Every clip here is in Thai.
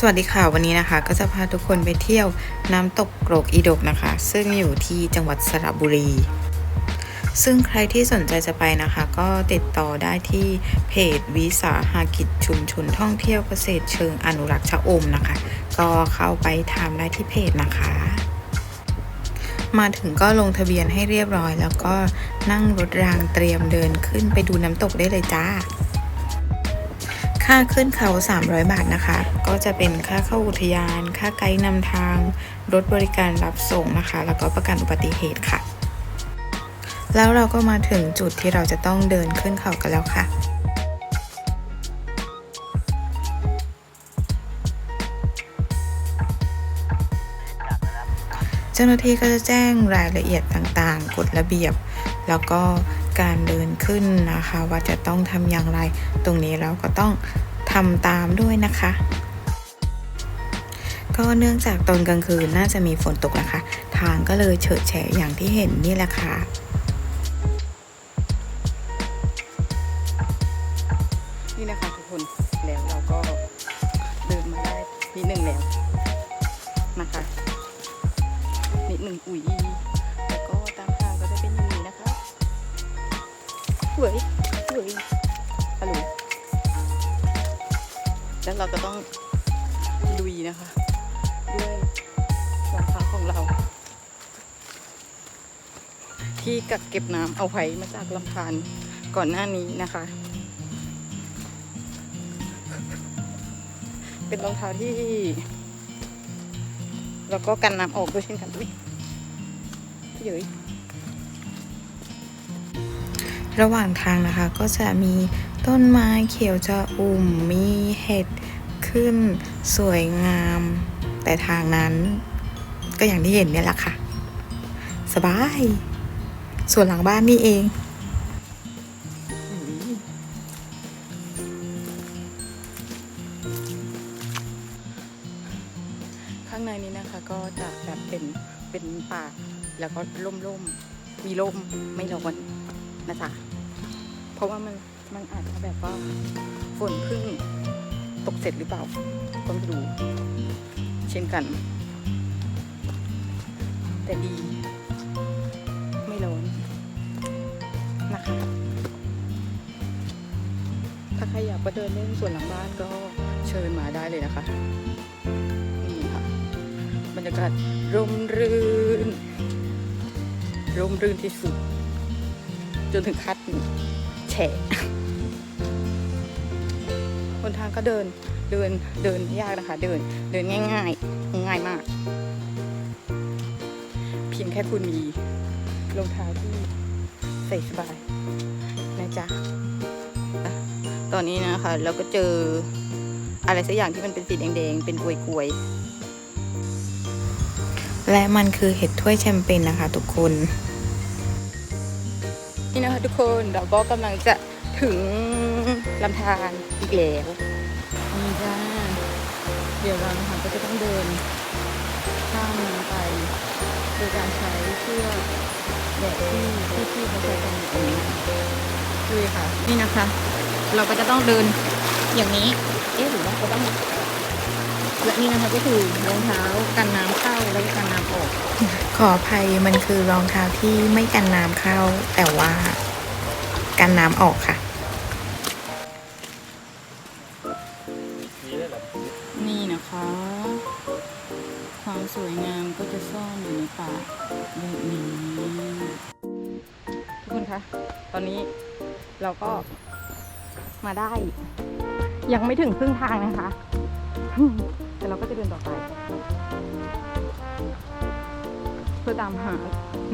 สวัสดีค่ะวันนี้นะคะ ก็จะพาทุกคนไปเที่ยวน้ำตกโกรกอีดกนะคะ ซึ่งอยู่ที่จังหวัดสระบุรี ซึ่งใครที่สนใจจะไปนะคะ ก็ติดต่อได้ที่เพจวิสาหกิจชุมชนท่องเที่ยวเกษตรเชิงอนุรักษ์ชะอมนะคะ ก็เข้าไปทำได้ที่เพจนะคะ มาถึงก็ลงทะเบียนให้เรียบร้อย แล้วก็นั่งรถรางเตรียมเดินขึ้นไปดูน้ำตกได้เลยจ้า ค่าขึ้นเขา 300 บาทนะคะ ก็จะเป็นค่าเข้าอุทยาน ค่าไกด์นำทาง รถบริการรับส่งนะคะ แล้วก็ประกันอุบัติเหตุค่ะ แล้วเราก็มาถึงจุดที่เราจะต้องเดินขึ้นเขากันแล้วค่ะเจ้าหน้าที่ก็จะแจ้งรายละเอียดต่างๆ กฎระเบียบ แล้วก็ การเดินขึ้นนะคะ ว่าจะต้องทำอย่างไร ตรงนี้เราก็ต้องทำตามด้วยนะคะ ก็เนื่องจากตอนกลางคืนน่าจะมีฝนตกนะคะ ทางก็เลยเฉิดแฉะอย่างที่เห็นนี่แหละค่ะนี่นะคะทุกคนแล้วเราก็เดินมาได้นิดหนึ่งแล้วนะคะนิดหนึ่งอุ๋ย เว้ยเว้ยฮัลโหลแล้วเราก็ต้องลุยนะคะด้วยรองเท้าของเรา ที่กักเก็บน้ำเอาไว้มาจากลำธารก่อนหน้านี้นะคะ เป็นรองเท้าที่ แล้วก็กันน้ำออกด้วยเช่นกันอุ้ยเยย ระหว่างทางนะคะก็จะมีต้นไม้เขียวจะอุ่มมีเห็ดขึ้นสวยงาม แต่ทางนั้นก็อย่างที่เห็นเนี่ยแหละค่ะ สบาย ส่วนหลังบ้านนี่เองข้างในนี้นะคะก็จะแบบเป็นเป็นป่าแล้วก็ร่มร่มๆมีร่มไม่ร้อนนะจ๊ะ เพราะว่ามันมันอาจจะแบบว่าฝนพึ่งตกเสร็จหรือเปล่าก็ไม่รู้เช่นกัน แต่ดี ไม่ร้อนนะคะ ถ้าใครอยากมาเดินเล่นสวนหลังบ้านก็เชิญมาได้เลยนะคะนี่ค่ะบรรยากาศร่มรื่น ร่มรื่นที่สุด จนถึงคัดแฉะบนทางก็เดินเดินเดินไม่ยากนะคะ เดินเดินง่ายง่ายๆง่ายมาก เพียงแค่คุณมีรองเท้าที่ใส่สบายนะจ๊ะอะตอนนี้นะคะ เราก็เจออะไรสักอย่างที่มันเป็นสีแดงๆ เป็นกลวยๆ และมันคือเห็ดถ้วยแชมเปญนะคะทุกคน นี่นะคะทุกคนเราก็กำลังจะถึงลำธารอีกแล้วนี่จ้าเดี๋ยวเรานะคะก็จะต้องเดินข้ามน้ำไป โดยการใช้เชือกแบบที่ที่ที่เขาใช้กันอยู่ตรงนี้ดูค่ะนี่นะคะ เราก็จะต้องเดินอย่างนี้ เอ๊ะหรือว่าเขาต้อง และนี่นะคะก็คือรองเท้ากันน้ำเข้าแล้วก็กันน้ำออก ขออภัยมันคือรองเท้าที่ไม่กันน้ำเข้า แต่ว่ากันน้ำออกค่ะ นี่นะคะ ความสวยงามก็จะซ่อนอยู่ในป่าแบบนี้ทุกคนคะ ตอนนี้เราก็มาได้ ยังไม่ถึงครึ่งทางนะคะแต่ เราก็จะเดินต่อไป เพื่อตามหา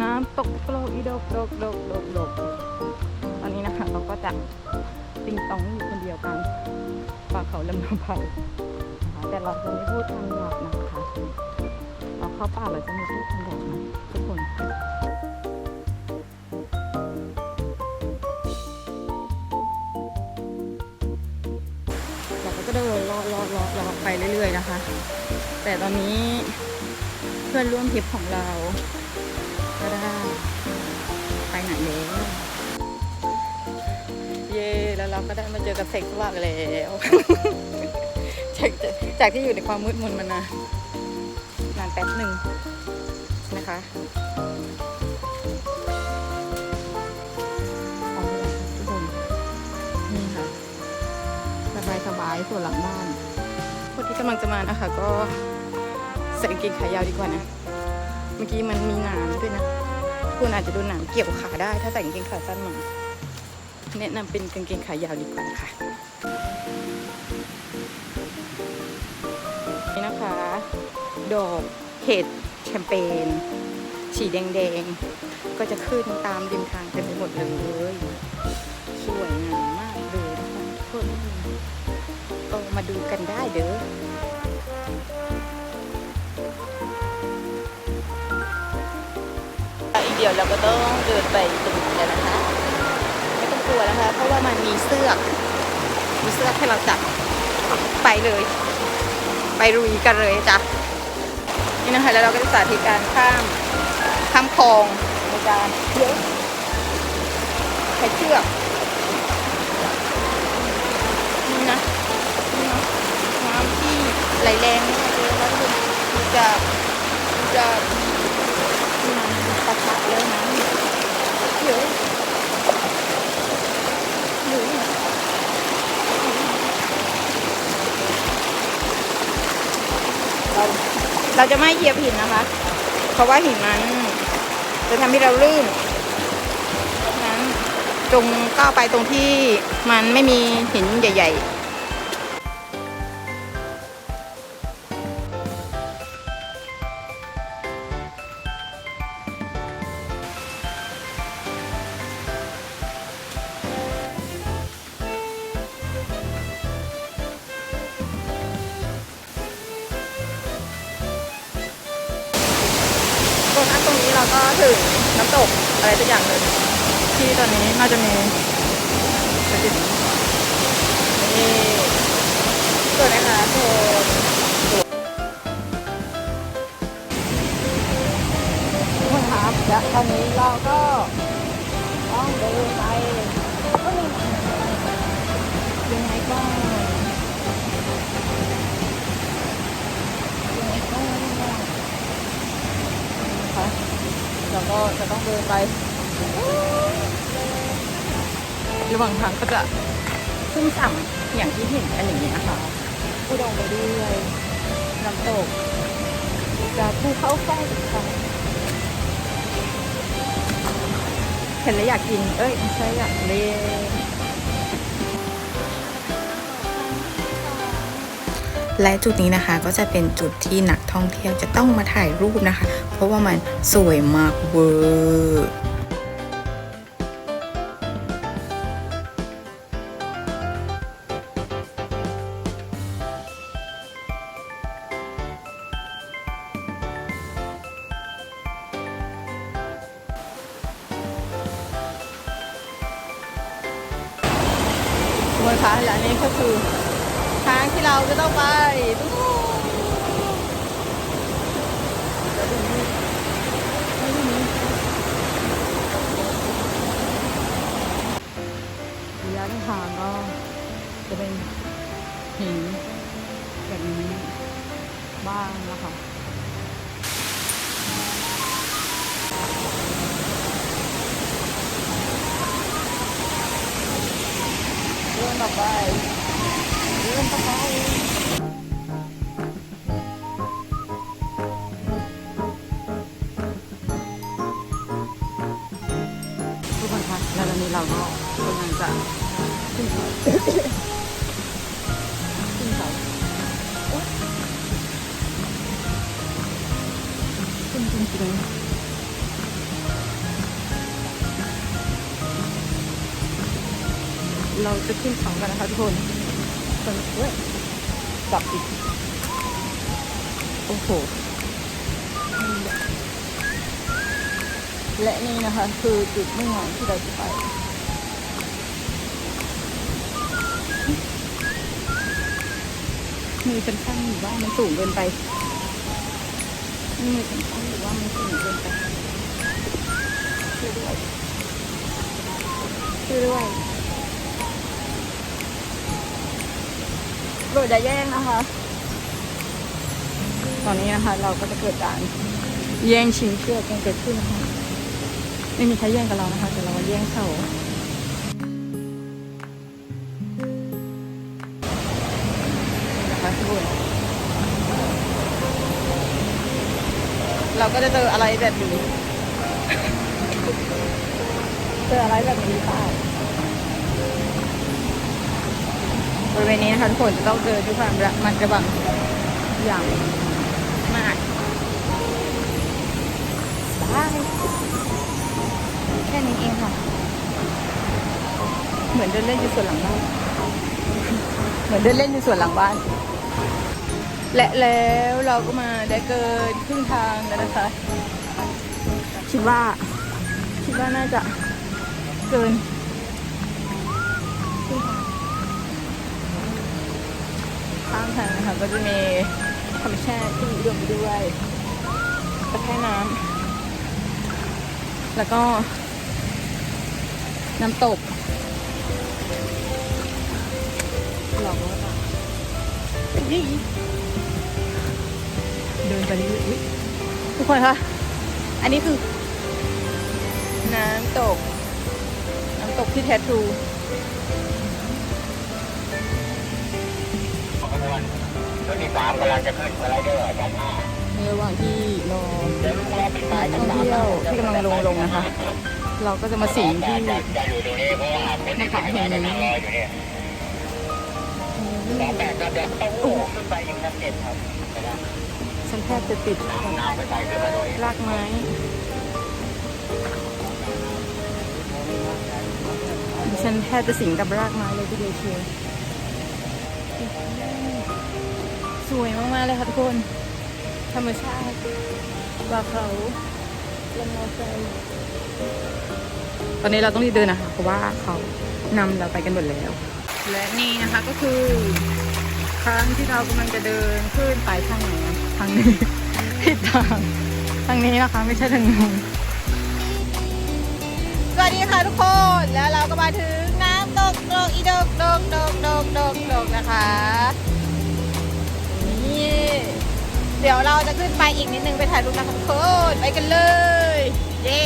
น้ำตกโกลอีดกดกดกดกดกตอนนี้นะคะเราก็จะติงตองอยู่คนเดียวกันป่าเขาลำนำไพนะคะแต่เราจะไม่พูดคำหยาบนะคะ เราเข้าป่าเราจะไม่ เรื่อย ๆ นะคะ แต่ตอนนี้เพื่อนร่วมทริปของเรา ก็ได้ไปไหนแล้วเย่แล้วเราก็ได้มาเจอกับเซ็กซ์ว่างแล้วจากจากที่อยู่ในความมืดมนมานานนานแป๊บหนึ่งนะคะทุกคนนี่ค่ะสบายสบายๆส่วนหลังบ้าน คนที่กำลังจะมานะคะ ก็ใส่กางเกงขายาวดีกว่านะ เมื่อกี้มันมีหนามด้วยนะ คุณอาจจะโดนหนามเกี่ยวขาได้ ถ้าใส่กางเกงขาสั้นมา แนะนำเป็นกางเกงขายาวดีกว่าค่ะ นี่นะคะ ดอกเห็ดแชมเปญสีแดงๆ ก็จะขึ้นตามริมทางเต็มไปหมดเลย สวย ดูกันได้เด้ออีกเดี๋ยวเราก็ต้องเดินไปตรงนี้แล้วนะคะ ไม่ต้องกลัวนะคะ เพราะว่ามันมีเสื้อมีเสื้อให้เราจับไปเลย ไปรุยกันเลยจ้ะนี่นะคะแล้วเราก็จะสาธิตการข้ามข้ามคลองในการเลี้ยวใช้เชือก ไหลแรงมากเลยแล้วมันจะมันจะนี่นะปะทะแล้วนะเดี๋ยวเดี๋ยวเราเราจะไม่เหยียบหินนะคะ เพราะว่าหินนั้น จะทำให้เราลื่นเพราะฉะนั้นจงก้าวไปตรงที่มันไม่มีหินใหญ่ ๆ ที่ตอนนี้น่าจะมีกระดิ่งนี่สวยนะคะทุกคนทุกคนครับและตอนนี้เราก็ต้องเดินไปยังไงก็ยังไงก็นะคะเราก็จะต้องเดินไป ระหว่างทางก็จะขึ้นต่ำอย่างที่เห็นกันอย่างนี้นะคะพูดลงไปเรื่อยน้ำตกจะภูเขาไฟค่ะเห็นแล้วอยากกิน เอ้ยไม่ใช่อยากเล่นและจุดนี้นะคะก็จะเป็นจุดที่นักท่องเที่ยวจะต้องมาถ่ายรูปนะคะ เพราะว่ามันสวยมากเวอร์ ทุกคะและนี่ก็คือทางที่เราจะต้องไปดูนี่แล้นี่ระยะทางก็จะเป็นหินแบบนี้บ้างนะคะ ดินต่อไปเดินต่อไปทุกคนคะแล้วตอนนี้เราก็กำลังจะขึ้นเขาขึ้นเขาขึ้นจริงๆ เราจะขึ้นเขากันนะคะทุกคนคนเว้ยจับอีกโอ้โหและนี่นะคะ คือจุดมุ่งหมายที่เราจะไปมือฉันข้างหรือว่ามันสูงเกินไปมือฉันข้างหรือว่ามันสูงเกินไปช่วยด้วยช่วยด้วย โปรดอย่าแย่งนะคะ ตอนนี้นะคะ เราก็จะเกิดการแย่งชิงเชือกกันเกิดขึ้นนะคะไม่มีใครแย่งกับเรานะคะ แต่เราแย่งเขานะคะทุกคนเราก็จะเจออะไรแบบนี้ เจออะไรแบบนี้หรื บริเวณนี้นะคะทุกคนจะต้องเดินด้วยความระมัดระวังอย่างมากบายแค่นี้เองค่ะ เหมือนเดินเล่นอยู่สวนหลังบ้าน เหมือนเดินเล่นอยู่สวนหลังบ้าน และแล้วเราก็มาได้เกินครึ่งทางแล้วนะคะ คิดว่า คิดว่าน่าจะเกิน ทางนะคะก็จะมีธรรมชาติที่อุดมไปด้วยตะแค่น้ำแล้วก็ น้ำตกหลอกว่ายี่เดินไปเรื่อยๆทุกคนคะอันนี้คือ น้ำตก น้ำตกที่แททรุ่ นที่สามกำลังจะขึ้นสไลเดอร์ด้านหน้าในระหว่างที่รอเดี๋ยวลูกค้าปิดนักท่องสามเที่ยวที่กำลังลงลงนะคะ เราก็จะมาสิงที่จะอยู่ตรงนี้เพราะว่าคนที่ขึ้นมากันนั่งรออยู่เนี่ยสองแปดก็เดี๋ยวต้องโอ้ขึ้นไปยังชั้นเจ็ดครับฉันแทบจะติดน้ำไปใส่ขึ้นมาตรงนี้รากไม้ฉันแทบจะสิงกับรากไม้เลยทีเดียวเชียว สวยมากๆเลยค่ะทุกคน ธรรมชาติว่าเขาลมเราใจตอนนี้เราต้องรีบเดินนะคะเพราะว่าเขานำเราไปกันหมดแล้ว และนี่นะคะก็คือ ครั้งที่เรากำลังจะเดินขึ้นไปทางไหนทางนี้ผิดทางทางนี้นะคะไม่ใช่ทางนู้นสวัสดีค่ะทุกคนแล้วเราก็มาถึงน้ำตกโดกอีโดกโดกโดกโดกโดกโดกนะคะ เดี๋ยวเราจะขึ้นไปอีกนิดนึงไปถ่ายรูปนะคะทุกคนไปกันเลย เย้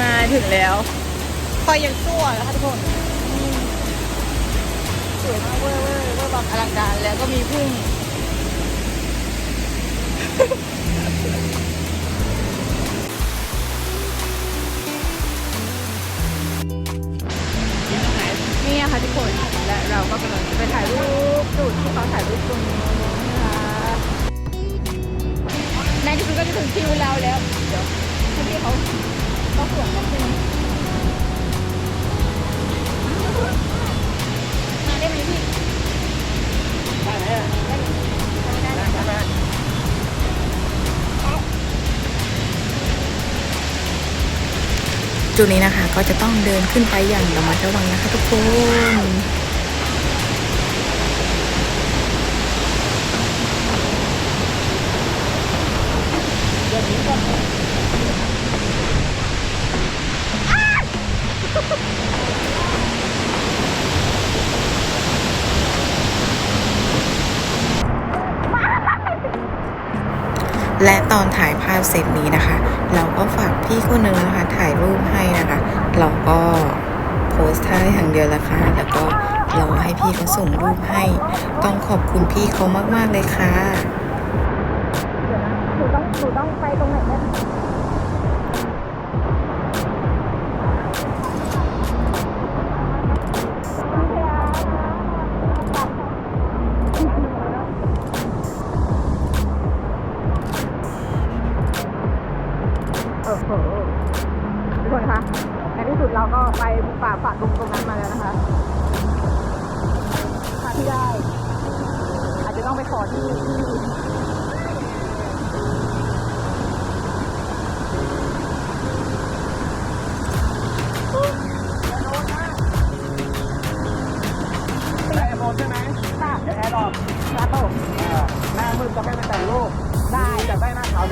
มาถึงแล้วคอยยังสั่วแล้วค่ะทุกคนสวยมากเวอร์เวอร์เวอร์บางอลังการแล้วก็มีพึ่ง และเราก็กำลังไปถ่ายรูปจุดที่เขาถ่ายรูปตรงนี้นะคะในที่สุดก็จะถึงคิวเราแล้ว เดี๋ยวพี่เขาเขาสวนกันใช่ไหมมาได้ไหมพี่ได้ไหมได้ได้ไหมจุดนี้นะคะก็จะต้องเดินขึ้นไปอย่างระมัดระวังนะคะทุกคน และตอนถ่ายภาพเสร็จนี้นะคะ เราก็ฝากพี่คนหนึ่งนะคะ ถ่ายรูปให้นะคะ เราก็โพสท่าอย่างเดียวละค่ะ แล้วก็รอให้พี่เขาส่งรูปให้ ต้องขอบคุณพี่เขามาก ๆ เลยค่ะหนูต้องหนูต้องไปตรงไหนเนี่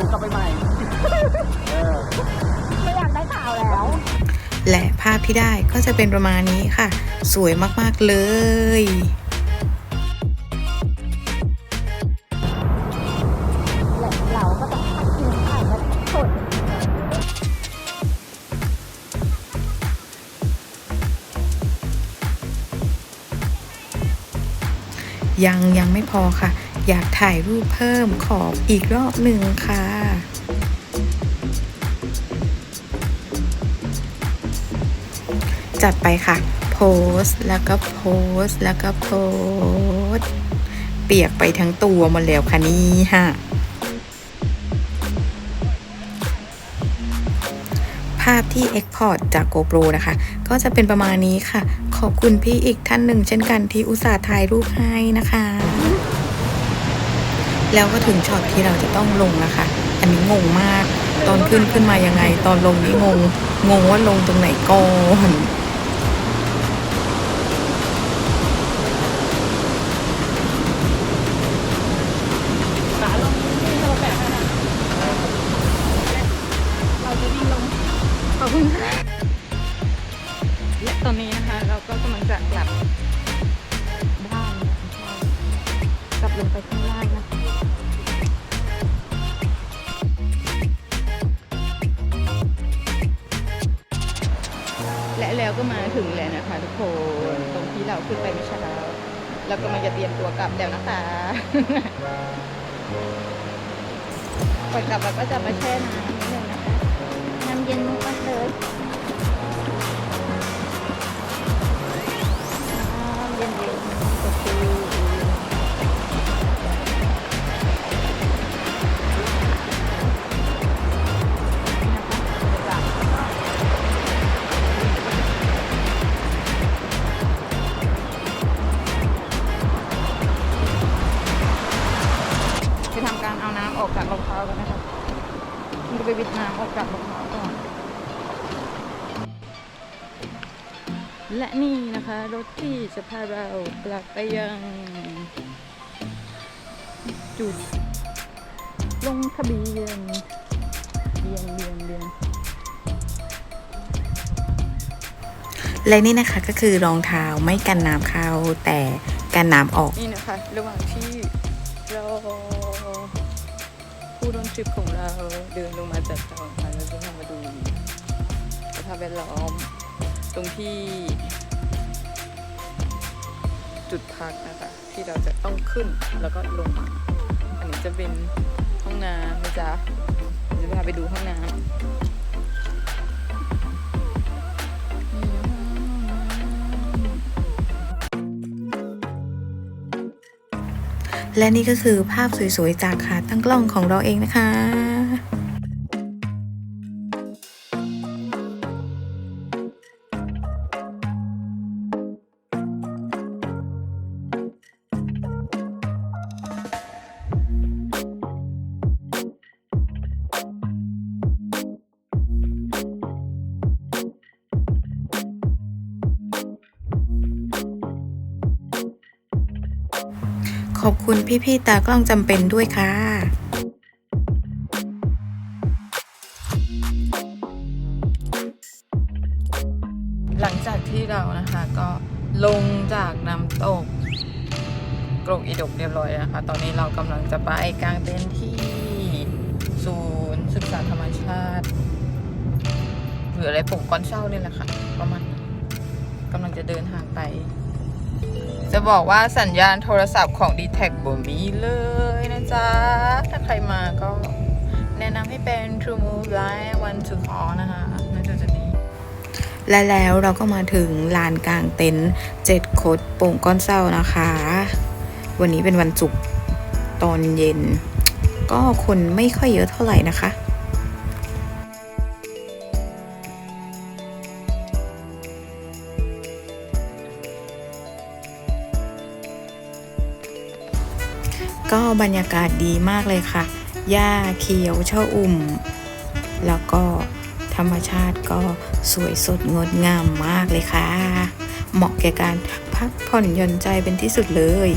ให้ไปแต่งรูปได้อยากได้หน้าขาวหนูกลับไปใหม่ เออ ไม่อยากและภาพที่ได้ก็จะเป็นประมาณนี้ค่ะ สวยมากๆเลย เราก็ต้องพักกินข้าวกันสดยังยังไม่พอค่ะ อยากถ่ายรูปเพิ่มขออีกรอบหนึ่งค่ะจัดไปค่ะ โพสแล้วก็โพสแล้วก็โพสเปียกไปทั้งตัวหมดแล้วค่ะนี่ฮะภาพที่ Export จาก GoPro นะคะ ก็จะเป็นประมาณนี้ค่ะ ขอบคุณพี่อีกท่านหนึ่งเช่นกันที่อุตส่าห์ถ่ายรูปให้นะคะ แล้วก็ถึงช็อตที่เราจะต้องลงนะคะ อันนี้งงมาก ตอนขึ้นขึ้นมายังไง ตอนลงนี่งง งงว่าลงตรงไหนก่อนเราแปะให้นลงขอบคุณค่ะตอนนี้นะคะเราก็กำลังจะกลับบ้านกลับลงไปข้างล่างนะคะ และแล้วก็มาถึงแล้วนะคะทุกคนตรงที่เราขึ้นไปเมื่อเช้าเรากำลังจะเตรียมตัวกลับแล้วนะคะก่อนกลับเราก็จะมาแช่น้ำนิดนึงนะคะน้ำเย็นมากๆเลยน้ำเย็นๆสดชื่น จะพาเรากลับไปยังจุดลงทะเบียนเบียนเบียนเบียนและนี่นะคะก็คือรองเท้าไม่กันน้ำเข้าแต่กันน้ำออก นี่นะคะ ระหว่างที่รอผู้ร่วมทริปของเราเดินลงมาจากเขาค่ะเราจะพามาดูสภาพแวดล้อมตรงที่ จุดพักนะคะ ที่เราจะต้องขึ้นแล้วก็ลงมาอันนี้จะเป็นห้องน้ำนะจ๊ะเดี๋ยวจะพาไปดูห้องน้ำและนี่ก็คือภาพสวยๆ จากขาตั้งกล้องของเราเองนะคะ พี่ๆตากล้องจำเป็นด้วยค่ะหลังจากที่เรานะคะก็ลงจากน้ำตกกรกอีดกเรียบร้อยนะคะ ตอนนี้เรากำลังจะไปกลางเต็นท์ที่ศูนย์ศึกษาธรรมชาติหรืออะไรปลูกก้อนเช่าเนี่ยแหละค่ะ ประมาณกำลังจะเดินทางไป จะบอกว่าสัญญาณโทรศัพท์ของ d t แทบ่มีเลยนะจ๊ะ ถ้าใครมาก็แนะนำให้เป็น True Move Live One to Call นะคะน่าจะจะดีและแล้วเราก็มาถึงลานกลางเต็นท์เจ็ดคดโป่งก้อนเศร้านะคะ วันนี้เป็นวันศุกร์ตอนเย็น ก็คนไม่ค่อยเยอะเท่าไหร่นะคะ ก็บรรยากาศดีมากเลยค่ะ หญ้าเขียวชะอุ่ม แล้วก็ธรรมชาติก็สวยสดงดงามมากเลยค่ะ เหมาะแก่การพักผ่อนหย่อนใจเป็นที่สุดเลย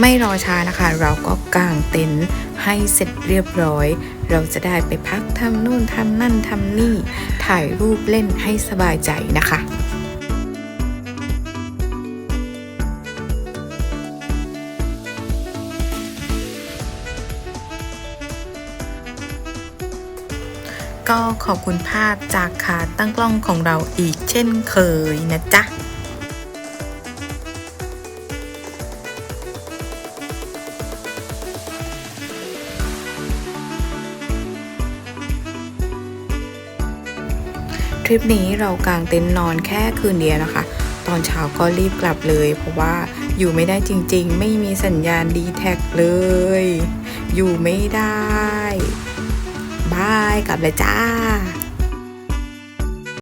ไม่รอช้านะคะ เราก็กางเต็นท์ให้เสร็จเรียบร้อย เราจะได้ไปพักทำนู่นทำนั่นทำนี่ ถ่ายรูปเล่นให้สบายใจนะคะ ก็ขอบคุณภาพจากขาตั้งกล้องของเราอีกเช่นเคยนะจ๊ะทริปนี้เรากางเต็นท์นอนแค่คืนเดียวนะคะ ตอนเช้าก็รีบกลับเลย เพราะว่าอยู่ไม่ได้จริงๆ ไม่มีสัญญาณดีแท็กเลย อยู่ไม่ได้ายกลับเลยจ้า